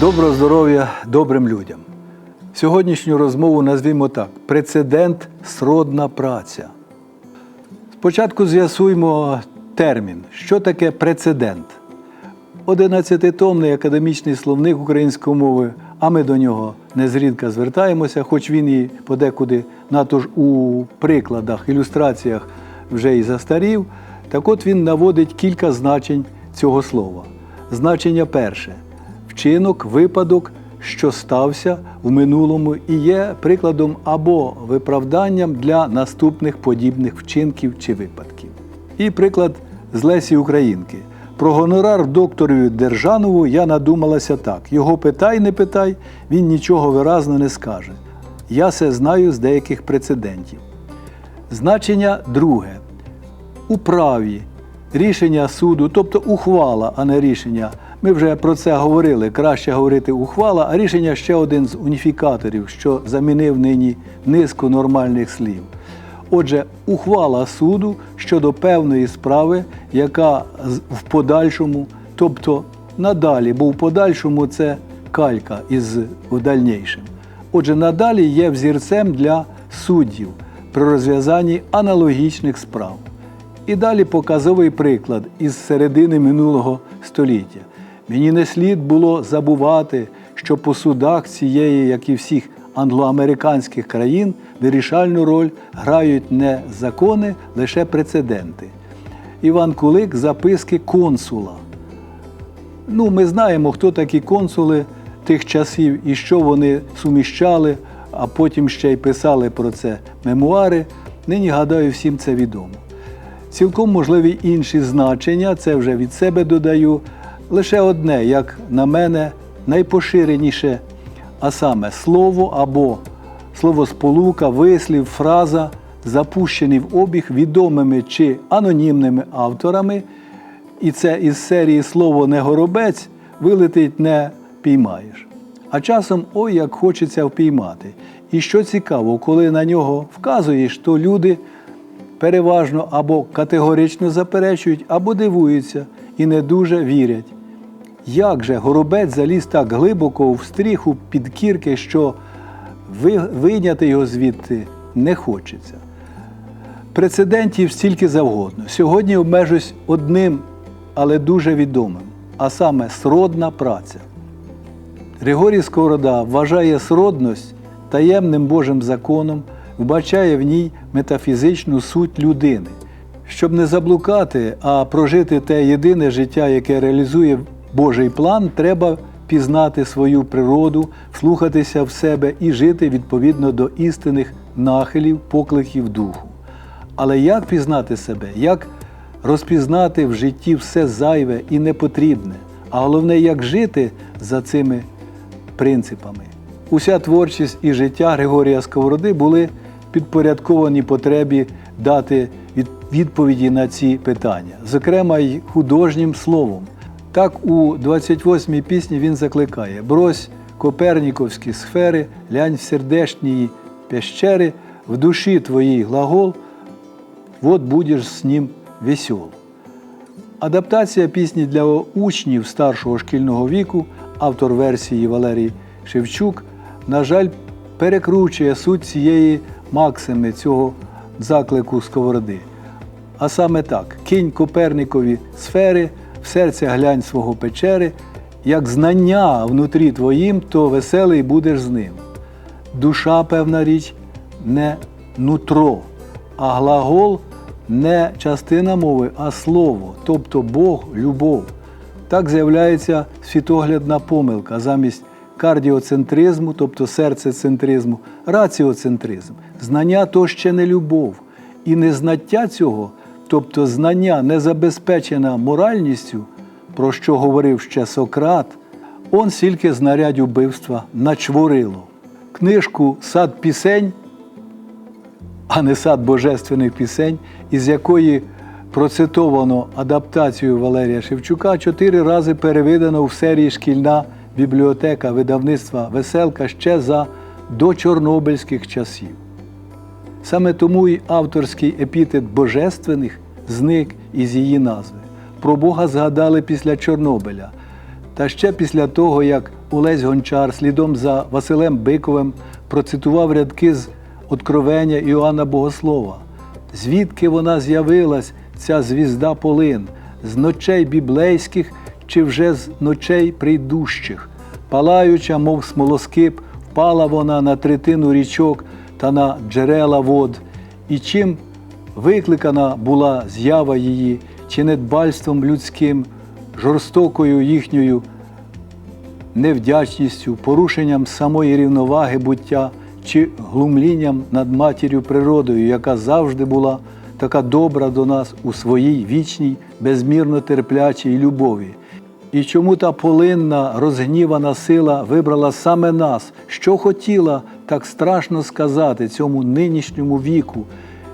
Доброго здоров'я добрим людям. Сьогоднішню розмову назвімо так: прецедент сродна праця. Спочатку з'ясуємо термін, що таке прецедент. Одинадцятитомний академічний словник української мови, а ми до нього незрідка звертаємося, хоч він і подекуди надто ж у прикладах, ілюстраціях вже і застарів. Так от він наводить кілька значень цього слова. Значення перше вчинок, випадок, що стався в минулому і є прикладом або виправданням для наступних подібних вчинків чи випадків. І приклад з Лесі Українки. Про гонорар докторові Держанову я надумалася так: його питай, не питай, він нічого виразно не скаже. Я це знаю з деяких прецедентів. Значення друге. У праві рішення суду, тобто ухвала, а не рішення. Ми вже про це говорили. Краще говорити ухвала, а рішення ще один з уніфікаторів, що замінив нині низку нормальних слів. Отже, ухвала суду щодо певної справи, яка в подальшому, тобто надалі, бо в подальшому це калька із в дальнішим. Отже, надалі є взірцем для суддів при розв'язанні аналогічних справ. І далі показовий приклад із середини минулого століття. Мені не слід було забувати, що по судах цієї, як і всіх англоамериканських країн, вирішальну роль грають не закони, лише прецеденти. Іван Кулик записки консула. Ну, ми знаємо, хто такі консули тих часів і що вони суміщали, а потім ще й писали про це мемуари. Нині, гадаю, всім це відомо. Цілком можливі інші значення, це вже від себе додаю. Лише одне, як на мене, найпоширеніше, а саме слово або словосполука, вислів, фраза, запущений в обіг відомими чи анонімними авторами, і це із серії слово не горобець вилетить не піймаєш. А часом ой як хочеться впіймати. І що цікаво, коли на нього вказуєш, то люди переважно або категорично заперечують, або дивуються і не дуже вірять. Як же горобець заліз так глибоко в стріху під кірки, що вийняти його звідти не хочеться? Прецедентів стільки завгодно. Сьогодні обмежусь одним, але дуже відомим, а саме сродна праця. Григорій Сковорода вважає сродність таємним Божим законом, вбачає в ній метафізичну суть людини. Щоб не заблукати, а прожити те єдине життя, яке реалізує Божий план, треба пізнати свою природу, вслухатися в себе і жити відповідно до істинних нахилів, покликів духу. Але як пізнати себе, як розпізнати в житті все зайве і непотрібне, а головне, як жити за цими принципами. Уся творчість і життя Григорія Сковороди були підпорядковані потребі дати відповіді на ці питання, зокрема й художнім словом. Так у 28-й пісні він закликає: брось коперніковські сфери, лянь в сердешнії пещери, в душі твоїй глагол, вот будеш з ним весел. Адаптація пісні для учнів старшого шкільного віку, автор версії Валерій Шевчук, на жаль, перекручує суть цієї максими цього заклику сковороди. А саме так: кинь Коперникові сфери, в серце глянь свого печери, як знання внутрі твоїм, то веселий будеш з ним. Душа, певна річ, не нутро, а глагол не частина мови, а слово, тобто Бог, любов. Так з'являється світоглядна помилка замість кардіоцентризму, тобто серцецентризму, раціоцентризм. Знання то ще не любов. І незнаття цього, тобто знання не забезпечена моральністю, про що говорив ще Сократ, он стільки знарядь убивства начворило. Книжку Сад пісень а не сад божественних пісень, із якої процитовано адаптацію Валерія Шевчука, чотири рази перевидано в серії Шкільна бібліотека видавництва Веселка ще за дочорнобильських часів. Саме тому і авторський епітет божественних зник із її назви. Про Бога згадали після Чорнобиля, та ще після того, як Олесь Гончар слідом за Василем Биковим процитував рядки з Откровення Іоанна Богослова. Звідки вона з'явилась, ця звізда полин, з ночей біблейських чи вже з ночей прийдущих? Палаюча, мов смолоскип, впала вона на третину річок та на джерела вод. І чим викликана була з'ява її, чи недбальством людським, жорстокою їхньою невдячністю, порушенням самої рівноваги буття чи глумлінням над матір'ю природою, яка завжди була така добра до нас у своїй вічній, безмірно терплячій любові. І чому та полинна, розгнівана сила вибрала саме нас, що хотіла так страшно сказати цьому нинішньому віку,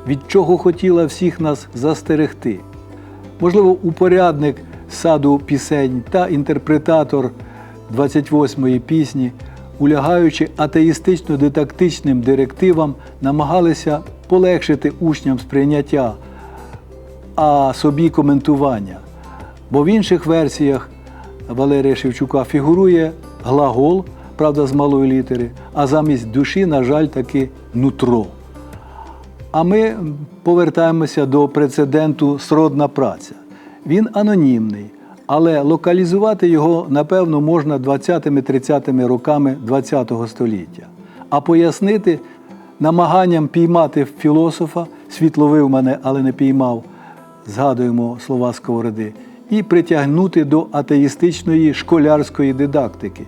від чого хотіла всіх нас застерегти? Можливо, упорядник саду пісень та інтерпретатор 28-ї пісні, улягаючи атеїстично-дидактичним директивам, намагалися полегшити учням сприйняття, а собі коментування. Бо в інших версіях Валерія Шевчука фігурує глагол, правда, з малої літери, а замість душі, на жаль, таки нутро. А ми повертаємося до прецеденту сродна праця. Він анонімний, але локалізувати його, напевно, можна 20-30 роками ХХ століття. А пояснити намаганням піймати філософа, світловив мене, але не піймав, згадуємо слова Сковороди, і притягнути до атеїстичної школярської дидактики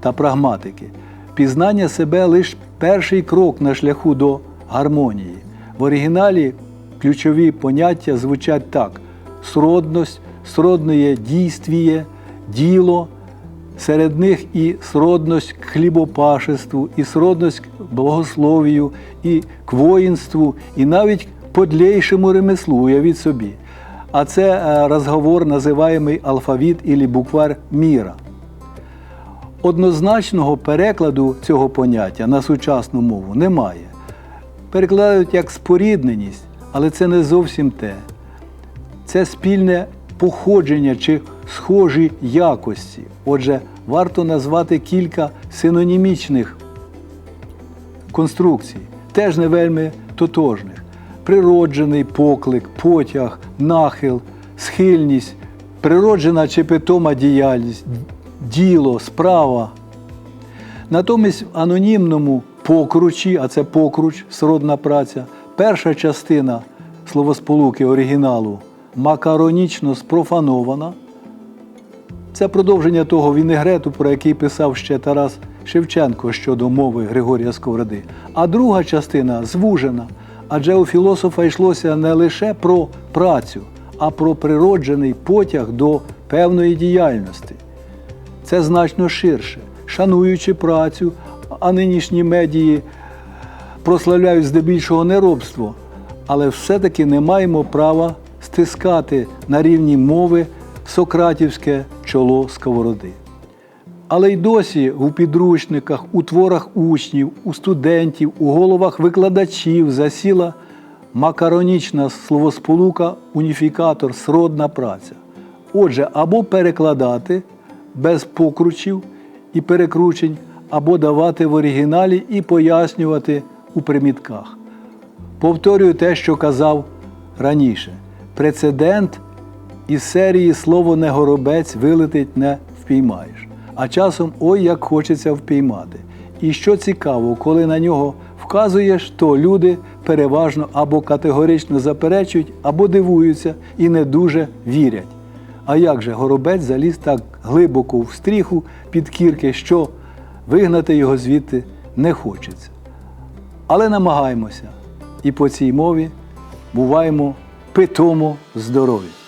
та прагматики. Пізнання себе лише перший крок на шляху до гармонії. В оригіналі ключові поняття звучать так: сродність, сродне дійствіє, діло, серед них і сродність к хлібопашеству, і сродність к благословію, і к воїнству, і навіть подлейшому ремеслу, уявіть собі. А це е, розговор, називаємий алфавіт або буквар міра. Однозначного перекладу цього поняття на сучасну мову немає. Перекладають як спорідненість, але це не зовсім те. Це спільне походження чи схожі якості. Отже, варто назвати кілька синонімічних конструкцій, теж не вельми тотожних. Природжений поклик, потяг, нахил, схильність, природжена чи питома діяльність, діло, справа. Натомість в анонімному покручі, а це покруч, сродна праця, перша частина словосполуки оригіналу макаронічно спрофанована. Це продовження того вінегрету, про який писав ще Тарас Шевченко щодо мови Григорія Сковороди. А друга частина звужена, адже у філософа йшлося не лише про працю, а про природжений потяг до певної діяльності. Це значно ширше. Шануючи працю, а нинішні медії прославляють здебільшого неробство, але все-таки не маємо права стискати на рівні мови сократівське чоло сковороди. Але й досі у підручниках, у творах учнів, у студентів, у головах викладачів засіла макаронічна словосполука уніфікатор, сродна праця. Отже, або перекладати без покручів і перекручень, або давати в оригіналі і пояснювати у примітках. Повторюю те, що казав раніше. Прецедент із серії слово не горобець вилетить не впіймаєш. А часом ой як хочеться впіймати. І що цікаво, коли на нього вказуєш, то люди переважно або категорично заперечують, або дивуються і не дуже вірять. А як же горобець заліз так глибоко в стріху під кірки, що вигнати його звідти не хочеться. Але намагаємося і по цій мові буваємо питомо здорові.